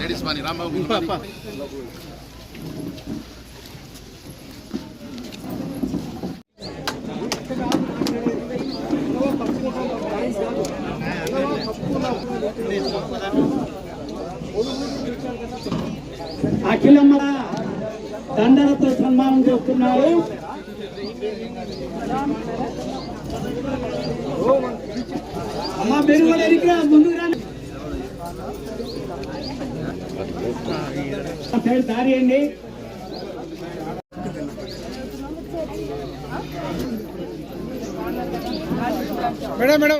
Ladies వాణి రాంబాబు అఖిలమ్మ దండలతో సన్మానం చేస్తున్నారు. అమ్మ మీరు కూడా ఎరిగిరా, ముందుకు రండి సైడ్ దారి అండి. Madam madam.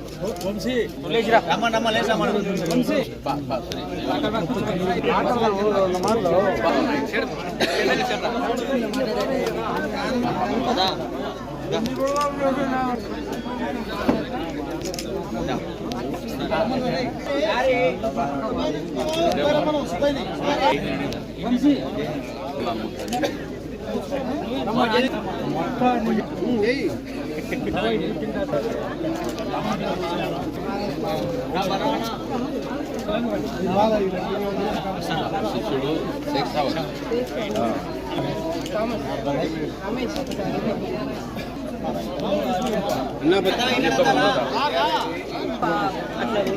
మనతోటి ముందు చెప్పలేదు కొట్టాడతానమ్మా ఫస్ట్ చేసుకోవాలంట బా, బా, సరే. శిష్యుడు శేఖ్ సావత్.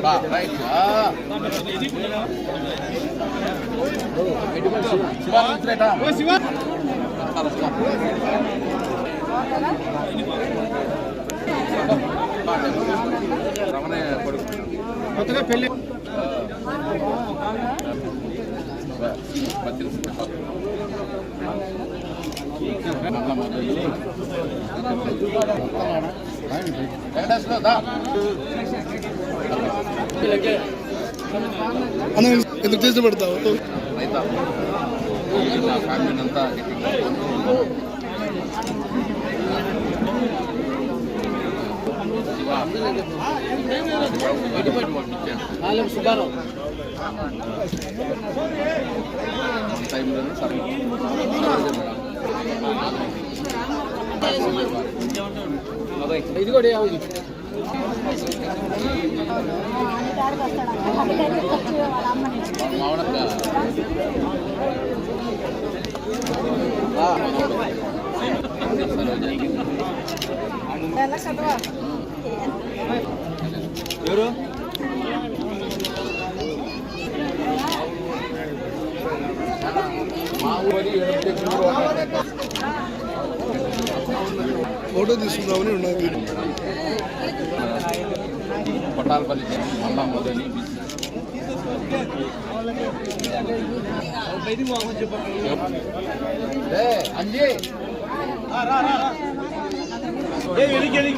బా, రైట్. శివ శివ. కొత్తగా పెళ్ళి ఎందుకు చేసి పెడతావు ఫ్యామిలీ అంతా సుబ్బారావు టైంలో సరే ఇది కూడా ఎవరు? మా ఊరి ఫోటో తీసుకుందామని ఉన్నది కొట్టాలపల్లి మళ్ళా మొదటి అంజీ.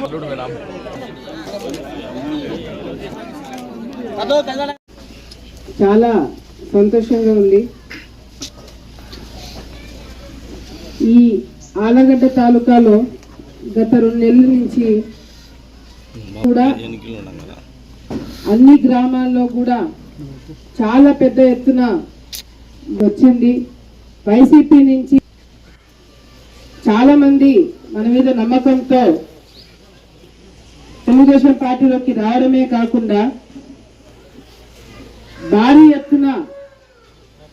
అల్లుడు చాలా సంతోషంగా ఉంది. ఈ ఆలగడ్డ తాలూకాలో గత రెండు నెలల నుంచి కూడా అన్ని గ్రామాల్లో కూడా చాలా పెద్ద ఎత్తున వచ్చింది. వైసీపీ నుంచి చాలా మంది మన మీద నమ్మకంతో తెలుగుదేశం పార్టీలోకి రావడమే కాకుండా భారీ ఎత్తున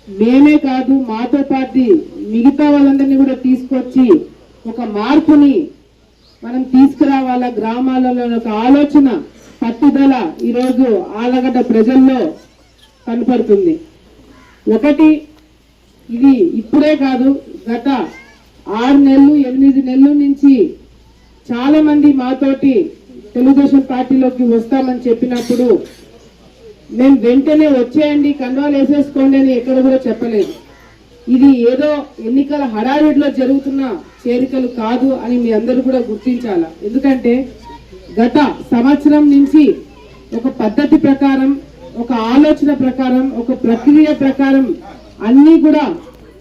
మేమే కాదు మాతో పాటు మిగతా వాళ్ళందరినీ కూడా తీసుకొచ్చి ఒక మార్పుని మనం తీసుకురావాల గ్రామాలలో ఒక ఆలోచన పట్టుదల ఈరోజు ఆలగడ్డ ప్రజల్లో కనపడుతుంది. ఒకటి ఇది ఇప్పుడే కాదు గత ఆరు నెలలు ఎనిమిది నెలల నుంచి చాలామంది మాతోటి తెలుగుదేశం పార్టీలోకి వస్తామని చెప్పినప్పుడు మేము వెంటనే వచ్చేయండి కండువాలు వేసేసుకోండి అని ఎక్కడ కూడా చెప్పలేదు. ఇది ఏదో ఎన్నికల హడావిడిలో జరుగుతున్న చేరికలు కాదు అని మీ అందరూ కూడా గుర్తించాల? ఎందుకంటే గత సంవత్సరం నుంచి ఒక పద్ధతి ప్రకారం ఒక ఆలోచన ప్రకారం ఒక ప్రక్రియ ప్రకారం అన్నీ కూడా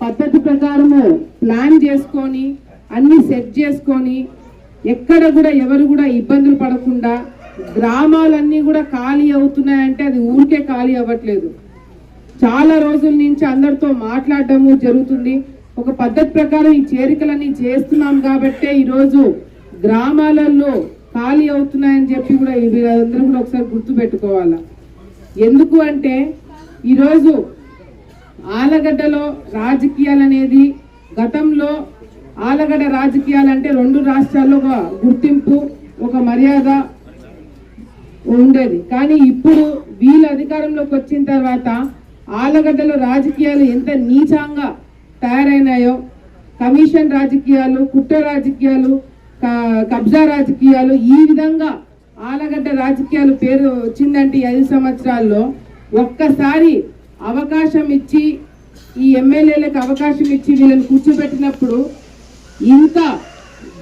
పద్ధతి ప్రకారము ప్లాన్ చేసుకొని అన్నీ సెట్ చేసుకొని ఎక్కడ కూడా ఎవరు కూడా ఇబ్బందులు పడకుండా గ్రామాలన్నీ కూడా ఖాళీ అవుతున్నాయంటే అది ఊరికే ఖాళీ అవ్వట్లేదు. చాలా రోజుల నుంచి అందరితో మాట్లాడడము జరుగుతుంది. ఒక పద్ధతి ప్రకారం ఈ చేరికలన్నీ చేస్తున్నాం కాబట్టే ఈరోజు గ్రామాలలో ఖాళీ అవుతున్నాయని చెప్పి కూడా వీళ్ళందరూ కూడా ఒకసారి గుర్తుపెట్టుకోవాలా. ఎందుకు అంటే ఈరోజు ఆలగడ్డలో రాజకీయాలు అనేది గతంలో ఆలగడ్డ రాజకీయాలు అంటే రెండు రాష్ట్రాల్లో ఒక గుర్తింపు ఒక మర్యాద ఉండేది. కానీ ఇప్పుడు వీళ్ళు అధికారంలోకి వచ్చిన తర్వాత ఆలగడ్డలో రాజకీయాలు ఎంత నీచంగా తయారైనాయో కమిషన్ రాజకీయాలు కుట్ర రాజకీయాలు కబ్జా రాజకీయాలు ఈ విధంగా ఆలగడ్డ రాజకీయాలు పేరు వచ్చిందంటే ఐదు సంవత్సరాల్లో ఒక్కసారి అవకాశం ఇచ్చి ఈ ఎమ్మెల్యేలకు అవకాశం ఇచ్చి వీళ్ళని కూర్చోబెట్టినప్పుడు ఇంత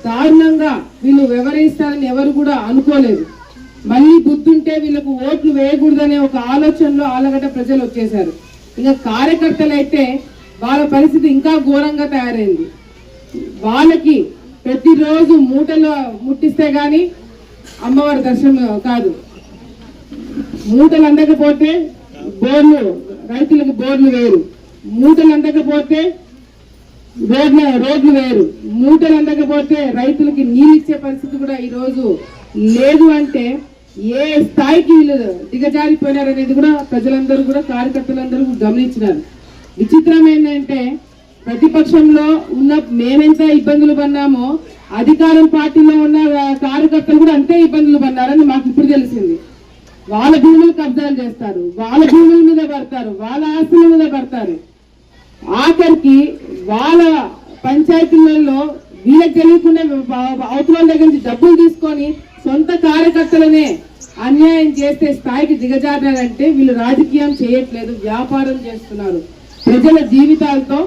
దారుణంగా వీళ్ళు వివరిస్తారని ఎవరు కూడా అనుకోలేదు. మళ్ళీ గుర్తుంటే వీళ్ళకు ఓట్లు వేయకూడదనే ఒక ఆలోచనలో ఆలగడ్డ ప్రజలు వచ్చేసారు ఇంకా కార్యకర్తలు అయితే వాళ్ళ పరిస్థితి ఇంకా ఘోరంగా తయారైంది. వాళ్ళకి ప్రతిరోజు మూటలో ముట్టిస్తే కానీ అమ్మవారి దర్శనం కాదు. మూటలు అందకపోతే బోర్లు రైతులకు బోర్లు వేరు. మూటలు అందకపోతే రోడ్ల రోడ్లు వేరు. మూటలు అందకపోతే రైతులకి నీళ్ళు ఇచ్చే పరిస్థితి కూడా ఈరోజు లేదు అంటే ఏ స్థాయికి వీళ్ళు దిగజారిపోయినారనేది కూడా ప్రజలందరూ కూడా కార్యకర్తలందరూ గమనించినారు. విచిత్రం ఏంటంటే ప్రతిపక్షంలో ఉన్న మేమెంత ఇబ్బందులు పన్నామో అధికారం పార్టీలో ఉన్న కార్యకర్తలు కూడా అంతే ఇబ్బందులు పన్నారని మాకు ఇప్పుడు తెలిసింది. వాళ్ళ భూములు కబ్జాలు చేస్తారు వాళ్ళ భూముల మీద పడతారు వాళ్ళ ఆస్తుల మీద పడతారు. ఆఖరికి వాళ్ళ పంచాయతీలలో వీళ్ళకి తెలియకుండా అవతల దగ్గర నుంచి డబ్బులు తీసుకొని సొంత కార్యకర్తలనే అన్యాయం చేసే స్థాయికి దిగజారారంటే వీళ్ళు రాజకీయం చేయట్లేదు వ్యాపారం చేస్తున్నారు. ప్రజల జీవితాలతో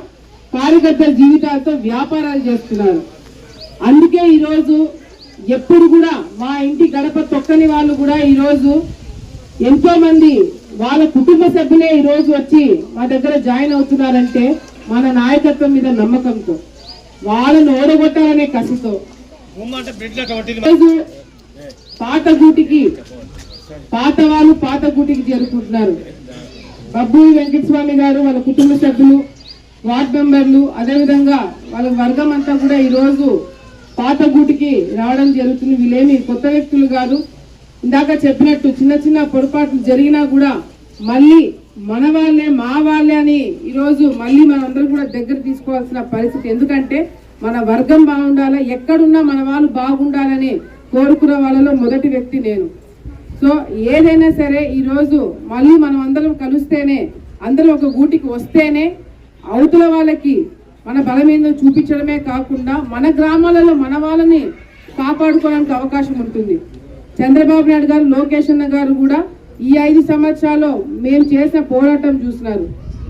కార్యకర్తల జీవితాలతో వ్యాపారాలు చేస్తున్నారు. అందుకే ఈరోజు ఎప్పుడు కూడా మా ఇంటి గడప తొక్కని వాళ్ళు కూడా ఈరోజు ఎంతో మంది వాళ్ళ కుటుంబ సభ్యులే ఈ రోజు వచ్చి మా దగ్గర జాయిన్ అవుతున్నారంటే మన నాయకత్వం మీద నమ్మకంతో వాళ్ళని ఓడగొట్టాలనే కసితో. ఈరోజు పాత గూటికి పాత వాళ్ళు పాత గూటికి చేరుకుంటున్నారు. బబ్బు వెంకటస్వామి గారు వాళ్ళ కుటుంబ సభ్యులు వార్డ్ మెంబర్లు అదేవిధంగా వాళ్ళ వర్గం అంతా కూడా ఈరోజు పాత గూటికి రావడం జరుగుతుంది. వీళ్ళేమి కొత్త వ్యక్తులు కాదు. ఇందాక చెప్పినట్టు చిన్న చిన్న పొరపాట్లు జరిగినా కూడా మళ్ళీ మన వాళ్ళే మా వాళ్ళే అని ఈరోజు మళ్ళీ మనందరం కూడా దగ్గర తీసుకోవాల్సిన పరిస్థితి. ఎందుకంటే మన వర్గం బాగుండాలా ఎక్కడున్నా మన వాళ్ళు బాగుండాలని కోరుకున్న వాళ్ళలో మొదటి వ్యక్తి నేను. సో ఏదైనా సరే ఈరోజు మళ్ళీ మనం అందరం కలిస్తేనే అందరం ఒక గూటికి వస్తేనే అవతల వాళ్ళకి మన బలమేందో చూపించడమే కాకుండా మన గ్రామాలలో మన వాళ్ళని కాపాడుకోవడానికి అవకాశం ఉంటుంది. చంద్రబాబు నాయుడు గారు లోకేష్ అన్న గారు కూడా ఈ ఐదు సంవత్సరాల్లో మేము చేసిన పోరాటం చూస్తున్నారు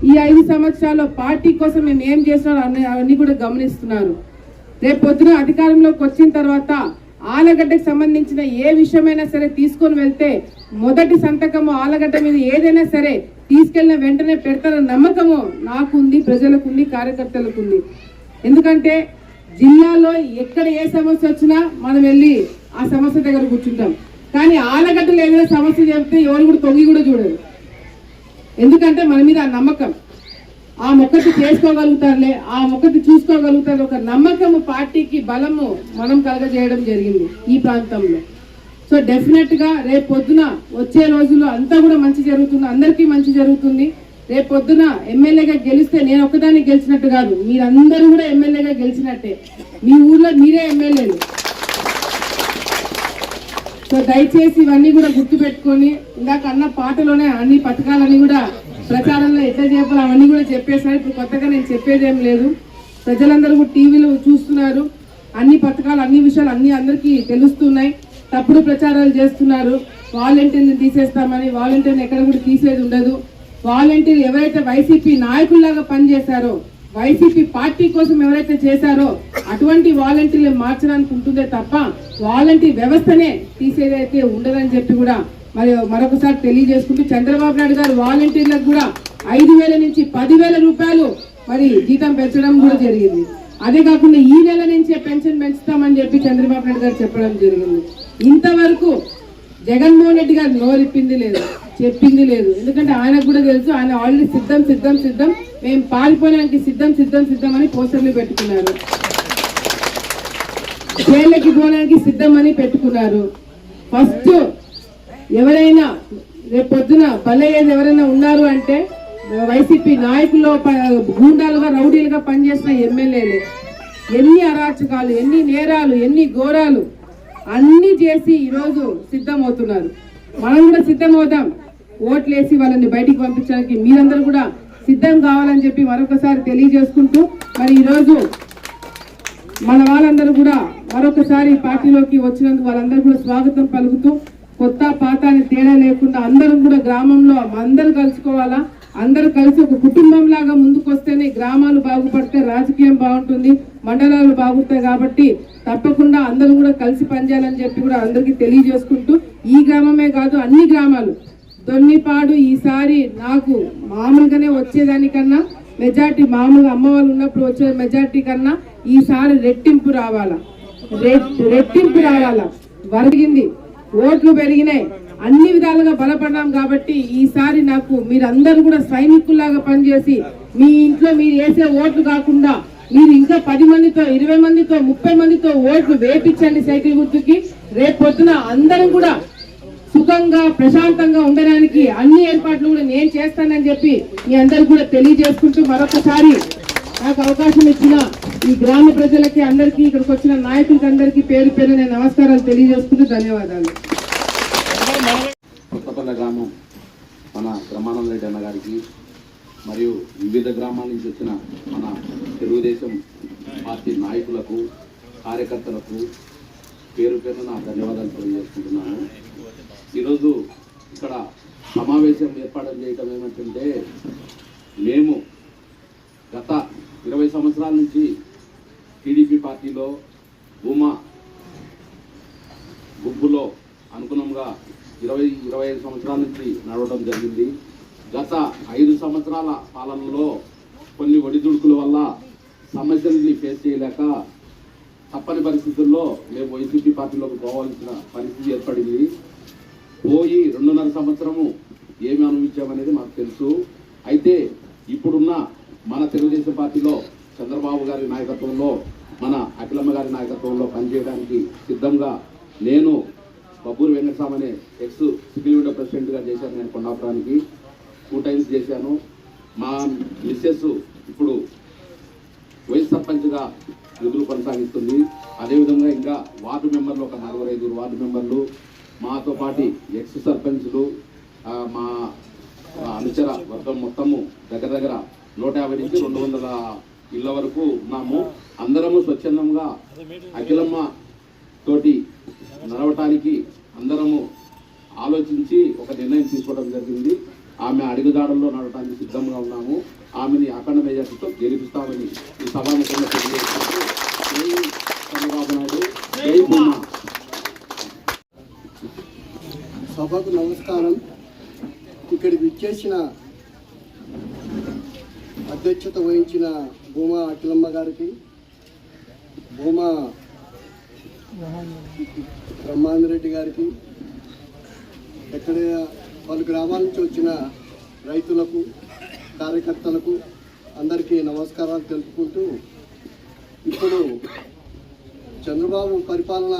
ఈ ఐదు సంవత్సరాల్లో పార్టీ కోసం మేము ఏం చేస్తున్నారు అన్ని అవన్నీ కూడా గమనిస్తున్నారు. రేపు పొద్దున అధికారంలోకి వచ్చిన తర్వాత ఆలగడ్డకు సంబంధించిన ఏ విషయమైనా సరే తీసుకొని వెళ్తే మొదటి సంతకము ఆలగడ్డ మీద ఏదైనా సరే తీసుకెళ్ళిన వెంటనే పెడతారన్న నమ్మకము నాకుంది ప్రజలకుంది కార్యకర్తలకుంది. ఎందుకంటే జిల్లాలో ఎక్కడ ఏ సమస్య వచ్చినా మనం వెళ్ళి ఆ సమస్య దగ్గర కూర్చుంటాం. కానీ ఆలగడ్డలో ఏదైనా సమస్య చెప్తే ఎవరు కూడా తొంగి కూడా చూడరు. ఎందుకంటే మన మీద ఆ నమ్మకం. ఆ మొక్కటి చేసుకోగలుగుతారులే ఆ మొక్కటి చూసుకోగలుగుతారు ఒక నమ్మకము పార్టీకి బలము మనం కలగజేయడం జరిగింది ఈ ప్రాంతంలో. సో డెఫినెట్గా రేపు పొద్దున వచ్చే రోజుల్లో అంతా కూడా మంచి జరుగుతుంది అందరికీ మంచి జరుగుతుంది. రేపు పొద్దున ఎమ్మెల్యేగా గెలిస్తే నేను ఒక్కదాన్ని గెలిచినట్టు కాదు మీరందరూ కూడా ఎమ్మెల్యేగా గెలిచినట్టే. మీ ఊర్లో మీరే ఎమ్మెల్యేలు. సో దయచేసి ఇవన్నీ కూడా గుర్తు పెట్టుకొని ఇందాక అన్న పాటలోనే అన్ని పథకాలన్నీ కూడా ప్రచారంలో ఎట్లా చెప్పాలి అవన్నీ కూడా చెప్పేసారు ఇప్పుడు కొత్తగా నేను చెప్పేది ఏం లేదు. ప్రజలందరూ కూడా టీవీలో చూస్తున్నారు. అన్ని పథకాలు అన్ని విషయాలు అన్ని అందరికీ తెలుస్తున్నాయి. తప్పుడు ప్రచారాలు చేస్తున్నారు. వాలంటీర్ని తీసేస్తామని వాలంటీర్ని ఎక్కడ కూడా తీసేది ఉండదు. వాలంటీర్ ఎవరైతే వైసీపీ నాయకుల్లాగా పనిచేశారో వైసీపీ పార్టీ కోసం ఎవరైతే చేశారో అటువంటి వాలంటీర్లు మార్చడానికి ఉంటుందే తప్ప వాలంటీర్ వ్యవస్థనే తీసేదైతే ఉండదని చెప్పి కూడా మరి మరొకసారి తెలియజేసుకుంటూ చంద్రబాబు నాయుడు గారు వాలంటీర్లకు కూడా ఐదు వేల నుంచి పదివేల రూపాయలు మరి జీతం పెంచడం కూడా జరిగింది. అదే కాకుండా ఈ నెల నుంచే పెన్షన్ పెంచుతామని చెప్పి చంద్రబాబు నాయుడు గారు చెప్పడం జరిగింది. ఇంతవరకు జగన్మోహన్ రెడ్డి గారు నోరిప్పింది లేదు. చెప్పింది లేదు. ఎందుకంటే ఆయనకు కూడా తెలుసు ఆయన ఆల్రెడీ సిద్ధం సిద్ధం సిద్ధం. మేము పారిపోయడానికి సిద్ధం సిద్ధం సిద్ధం అని పోస్టర్లు పెట్టుకున్నారు. జైళ్ళకి పోవడానికి సిద్ధం అని పెట్టుకున్నారు. ఫస్ట్ ఎవరైనా రేపు పొద్దున బలయ్యేది ఎవరైనా ఉన్నారు అంటే వైసీపీ నాయకులు ప- గూండాలుగా రౌడీలుగా పనిచేసిన ఎమ్మెల్యేలే. ఎన్ని అరాచకాలు ఎన్ని నేరాలు ఎన్ని ఘోరాలు అన్ని చేసి ఈరోజు సిద్ధమవుతున్నారు. మనం కూడా సిద్ధమవుతాం. ఓట్లేసి వాళ్ళని బయటికి పంపించడానికి మీరందరూ కూడా సిద్ధం కావాలని చెప్పి మరొకసారి తెలియజేసుకుంటూ మరి ఈరోజు మన వాళ్ళందరూ కూడా మరొకసారి పార్టీలోకి వచ్చినందుకు వాళ్ళందరూ కూడా స్వాగతం పలుకుతూ కొత్త పాత అని తేడా లేకుండా అందరం కూడా గ్రామంలో అందరూ కలుసుకోవాలా? అందరూ కలిసి ఒక కుటుంబం లాగా ముందుకొస్తేనే గ్రామాలు బాగుపడితే రాజకీయం బాగుంటుంది మండలాలు బాగుంటాయి కాబట్టి తప్పకుండా అందరూ కూడా కలిసి పనిచేయాలని చెప్పి కూడా అందరికీ తెలియజేసుకుంటూ ఈ గ్రామమే కాదు అన్ని గ్రామాలు దొన్నిపాడు ఈసారి నాకు మామూలుగానే వచ్చేదానికన్నా మెజార్టీ మామూలుగా అమ్మ వాళ్ళు ఉన్నప్పుడు వచ్చే మెజార్టీ కన్నా ఈసారి రెట్టింపు రావాలా. రెట్టింపు రావాలా. వరిగింది. ఓట్లు పెరిగినాయి. అన్ని విధాలుగా బలపడ్డాం కాబట్టి ఈసారి నాకు మీరందరూ కూడా సైనికుల్లాగా పనిచేసి మీ ఇంట్లో మీరు వేసే ఓట్లు కాకుండా మీరు ఇంకా పది మందితో ఇరవై మందితో ముప్పై మందితో ఓట్లు వేపించండి సైకిల్ గుర్తుకి. రేపు పొద్దున అందరం కూడా సుఖంగా ప్రశాంతంగా ఉండడానికి అన్ని ఏర్పాట్లు కూడా నేను చేస్తానని చెప్పి మీ అందరికి కూడా తెలియజేసుకుంటూ మరొకసారి నాకు అవకాశం ఇచ్చిన ఈ గ్రామ ప్రజలకి అందరికీ ఇక్కడికి వచ్చిన నాయకులకి అందరికీ పేరు పేరు నేను నమస్కారాలు తెలియజేసుకుంటూ ధన్యవాదాలు. కొత్తపల్లె గ్రామం మన బ్రహ్మానంద రెడ్డి అన్న గారికి మరియు వివిధ గ్రామాల నుంచి వచ్చిన మన తెలుగుదేశం పార్టీ నాయకులకు కార్యకర్తలకు పేరు పేరు నా ధన్యవాదాలు తెలియజేసుకుంటున్నాను. ఈరోజు ఇక్కడ సమావేశం ఏర్పాటు చేయటం ఏమంటుంటే మేము గత ఇరవై సంవత్సరాల నుంచి టీడీపీ పార్టీలో భూమా గుంపులో అనుగుణంగా ఇరవై ఇరవై ఐదు సంవత్సరాల నుంచి నడవడం జరిగింది. గత ఐదు సంవత్సరాల పాలనలో కొన్ని ఒడిదుడుకుల వల్ల సమస్యల్ని ఫేస్ చేయలేక తప్పని పరిస్థితుల్లో మేము వైసీపీ పార్టీలోకి పోవాల్సిన పరిస్థితి ఏర్పడింది. పోయి రెండున్నర సంవత్సరము ఏమి అనుభవించామనేది మాకు తెలుసు. అయితే ఇప్పుడున్న మన తెలుగుదేశం పార్టీలో చంద్రబాబు గారి నాయకత్వంలో మన అఖిలమ్మ గారి నాయకత్వంలో పనిచేయడానికి సిద్ధంగా నేను బబ్బూరు వెంకటస్వామి అనే ఎక్స్ సివిల్ విండో ప్రెసిడెంట్గా చేశాను నేను కొండాపురానికి. టూ టైమ్స్ చేశాను. మా మిస్సెస్ ఇప్పుడు వైస్ సర్పంచ్గా విధులు కొనసాగిస్తుంది. అదేవిధంగా ఇంకా వార్డు మెంబర్లు ఒక నలభై ఐదుగురు వార్డు మెంబర్లు మాతో పాటి ఎక్స్ సర్పంచ్లు మా అనుచర వర్గం మొత్తము దగ్గర దగ్గర నూట యాభై నుంచి రెండు వందల ఇళ్ళ వరకు ఉన్నాము. అందరము స్వచ్ఛందంగా అఖిలమ్మ తోటి నడవటానికి అందరము ఆలోచించి ఒక నిర్ణయం తీసుకోవడం జరిగింది. ఆమె అడుగుదాడల్లో నడవటానికి సిద్ధంగా ఉన్నాము. ఆమెని అఖండ మెజార్టీతో గెలిపిస్తామని ఈ సభాముఖంగా తెలియజేస్తాము జై చంద్రబాబు నాయుడు జై భూమా సభకు నమస్కారం. ఇక్కడికి విచ్చేసిన అధ్యక్షత వహించిన భూమా అఖిలమ్మ గారికి భూమా బ్రహ్మాందరెడ్డి గారికి ఎక్కడ పలు గ్రామాల నుంచి వచ్చిన రైతులకు కార్యకర్తలకు అందరికీ నమస్కారాలు తెలుపుకుంటూ ఇప్పుడు చంద్రబాబు పరిపాలన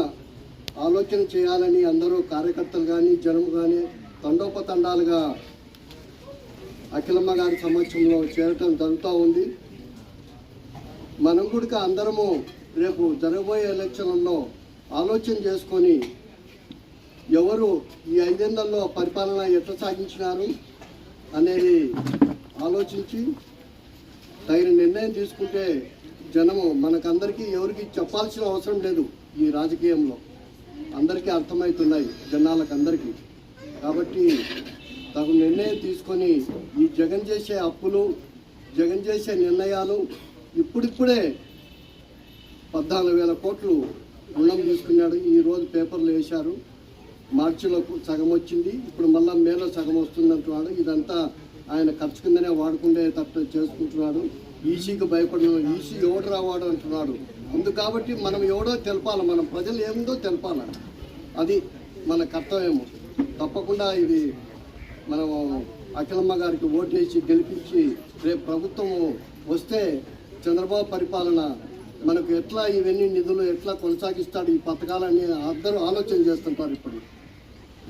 ఆలోచన చేయాలని అందరూ కార్యకర్తలు కానీ జనం కానీ తండోపతండాలుగా అఖిలమ్మ గారి సమక్షంలో చేరటం జరుగుతూ ఉంది. మనం కూడా అందరము రేపు జరగబోయే ఎలక్షన్లలో ఆలోచన చేసుకొని ఎవరు ఈ ఐదేళ్ళలో పరిపాలన ఎట్లా సాగించినారు అనేది ఆలోచించి తగిన నిర్ణయం తీసుకుంటే జనము మనకందరికీ ఎవరికి చెప్పాల్సిన అవసరం లేదు ఈ రాజకీయంలో. అందరికీ అర్థమవుతున్నాయి జనాలకు అందరికీ కాబట్టి తగు నిర్ణయం తీసుకొని ఈ జగన్ చేసే అప్పులు జగన్ చేసే నిర్ణయాలు ఇప్పుడిప్పుడే పద్నాలుగు వేల కోట్లు రుణం తీసుకున్నాడు. ఈరోజు పేపర్లు వేశారు. మార్చిలో సగం వచ్చింది. ఇప్పుడు మళ్ళా మేలో సగం వస్తుంది అంటున్నాడు ఇదంతా ఆయన ఖర్చు కిందనే వాడుకుంటే తప్ప చేసుకుంటున్నాడు. ఈసీకి భయపడిన. ఈసీ ఎవడు రావాడు అంటున్నాడు. ఉంది కాబట్టి మనం ఎవడో తెలపాలి మనం ప్రజలు ఏముందో తెలపాల అది మన కర్తవ్యము. తప్పకుండా ఇది మనం అఖిలమ్మ గారికి ఓటేసి గెలిపించి రేపు ప్రభుత్వం వస్తే చంద్రబాబు పరిపాలన మనకు ఎట్లా ఇవన్నీ నిధులు ఎట్లా కొనసాగిస్తాడు ఈ పథకాలన్నీ అందరూ ఆలోచన చేస్తుంటారు ఇప్పుడు.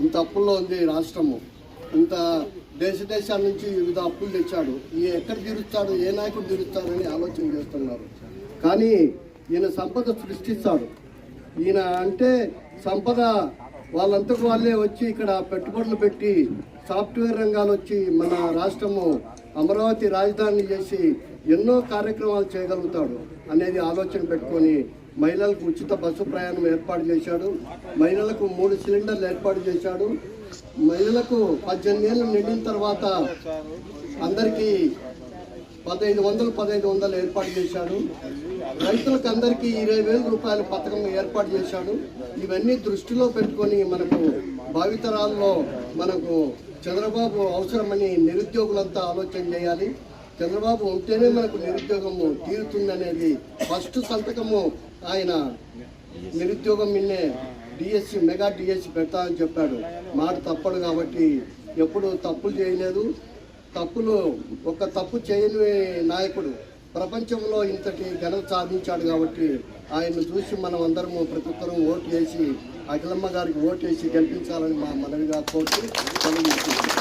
ఇంత అప్పుల్లో ఉంది రాష్ట్రము. ఇంత దేశ దేశాల నుంచి వివిధ అప్పులు తెచ్చాడు. ఈ ఎక్కడ తీరుస్తాడు ఏ నాయకుడు తీరుస్తాడని ఆలోచన చేస్తున్నారు. కానీ ఈయన సంపద సృష్టిస్తాడు. ఈయన అంటే సంపద వాళ్ళంతకు వాళ్ళే వచ్చి ఇక్కడ పెట్టుబడులు పెట్టి సాఫ్ట్వేర్ రంగాలు వచ్చి మన రాష్ట్రము అమరావతి రాజధాని చేసి ఎన్నో కార్యక్రమాలు చేయగలుగుతాడు అనేది ఆలోచన పెట్టుకొని మహిళలకు ఉచిత బస్సు ప్రయాణం ఏర్పాటు చేశాడు. మహిళలకు మూడు సిలిండర్లు ఏర్పాటు చేశాడు. మహిళలకు పద్దెనిమిది ఏళ్ళు నిండిన తర్వాత అందరికీ పదహైదు వందలు పదహైదు వందలు ఏర్పాటు చేశాడు. రైతులకు అందరికీ ఇరవై వేల రూపాయల పథకం ఏర్పాటు చేశాడు. ఇవన్నీ దృష్టిలో పెట్టుకొని మనకు భావితరాల్లో మనకు చంద్రబాబు అవసరమని నిరుద్యోగులంతా ఆలోచన చేయాలి. చంద్రబాబు ఉంటేనే మనకు నిరుద్యోగము తీరుతుందనేది ఫస్ట్ సంతకము ఆయన నిరుద్యోగం నిన్నే డిఎస్సి మెగా డిఎస్సి పెడతా అని చెప్పాడు. మాట తప్పడు కాబట్టి ఎప్పుడు తప్పులు చేయలేదు. తప్పులు ఒక తప్పు చేయని నాయకుడు. ప్రపంచంలో ఇంతటి ఘనత సాధించాడు కాబట్టి ఆయన్ను చూసి మనం అందరము ప్రతి ఒక్కరూ ఓటు వేసి అఖిలమ్మ గారికి ఓటు వేసి గెలిపించాలని మా మనవిగా కోరుతూ సెలవు